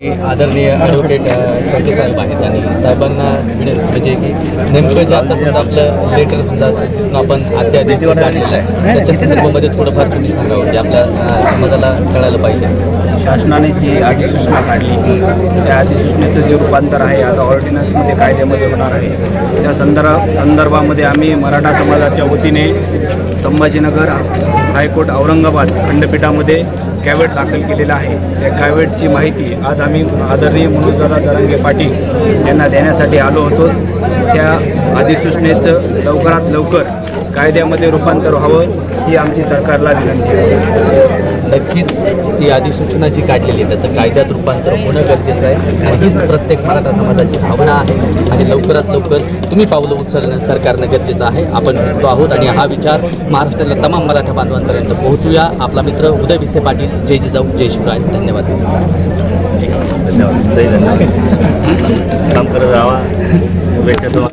आदरणीय ॲडव्होकेट शेट्टी साहेब आहेत आणि साहेबांना म्हणजे की नेमकं जे आता समजा आपलं लेटर समजा आपण अध्यादेश काढलेलं आहे त्याच्या संदर्भामध्ये थोडंफार तुम्ही सांगावं की आपल्या समाजाला कळायला पाहिजे. शासनाने जी अधिसूचना काढली त्या अधिसूचनेचं जे रूपांतर आहे आता ऑर्डिनन्समध्ये कायद्यामध्ये होणार आहे. त्या संदर्भा संदर्भामध्ये आम्ही मराठा समाजाच्या वतीने संभाजीनगर हायकोर्ट औरंगाबाद खंडपीठामध्ये कॅवेट दाखल केलेला आहे. त्या कॅवेटची माहिती आज आम्ही आदरणीय मनोजदादा जरांगे पाटील यांना देण्यासाठी आलो होतो. त्या अधिसूचनेचं लवकरात लवकर कायद्यामध्ये रूपांतर व्हावं ही आमची सरकारला विनंती आहे. नक्कीच ती अधिसूचना जी काढलेली आहे. त्याचं कायद्यात रूपांतर होणं गरजेचं आहे. आणि हीच प्रत्येक मराठा समाजाची भावना आहे. आणि लवकरात लवकर तुम्ही पावलं उचलणं सरकारनं गरजेचं आहे. आपण भेटतो आहोत आणि हा विचार महाराष्ट्रातल्या तमाम मराठा बांधवांपर्यंत पोहोचूया. आपला मित्र उदय विसे पाटील जय जिजाऊ जय शिवराय. धन्यवाद. धन्यवाद. जय धन्यवाद काम करत राहा.